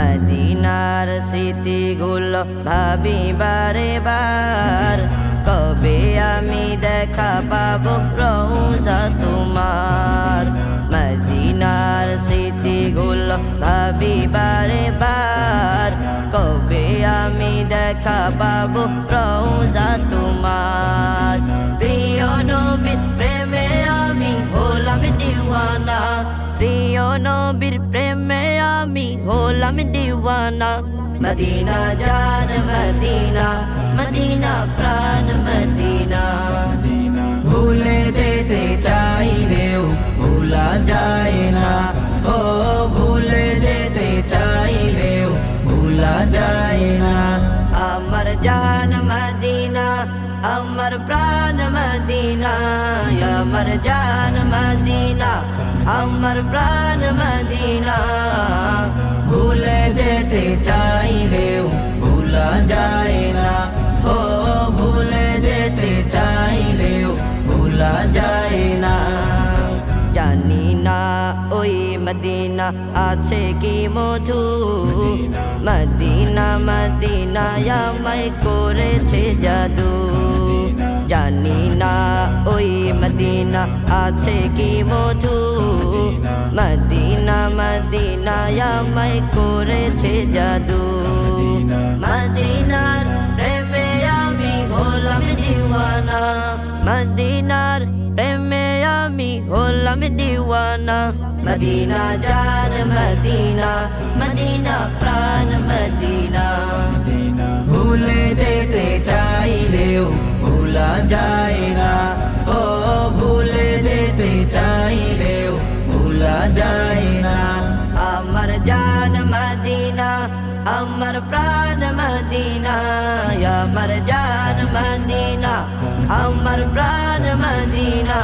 মদিনার স্মৃতিগুলো ভাবি বারে বার কবে আমি দেখা পাবো রৌসা তোমার? মদিনার স্মৃতিগুলো ভাবি বারে বার কবে আমি দেখা পাবো রৌসা তোমার? প্রিয় নবীর প্রেমে আমি হলাম দিওয়ানা। প্রিয় নবীর প্রেমে আমি হলাম দিওয়ানা মদিনা জান মদিনা মদিনা প্রাণ মদিনা ভুলে যেতে চাইলেও ভুলা যায় না ও ভুলে যেতে চাইলেও ভুলা যায় না আমার জান মদিনা আমার প্রাণ মদিনা আমার জান মদিনা আমার প্রাণ মদিনা। ভুলে যেতে চাইলেও ভুলা যায় না। ও, ভুলে যেতে চাইলেও ভুলা যায় না। জানি না ওই মদিনা আছে কি মধু। মদিনা মদিনা আমায় করেছে জাদু। জানি না ওই মদিনা আছে কি মধু? মদিনা। মদিনা আমায় করেছে জাদু। মদিনার প্রেমে আমি হলাম দিওয়ানা। মদিনার প্রেমে আমি হলাম দিওয়ানা। মদিনা জান মদিনা মদিনা প্রাণ মদিনা। ভুলে যেতে চাইলেও ভুলা যায়। আমার প্রাণ মদিনা আমার জান মদিনা আমার প্রাণ মদিনা।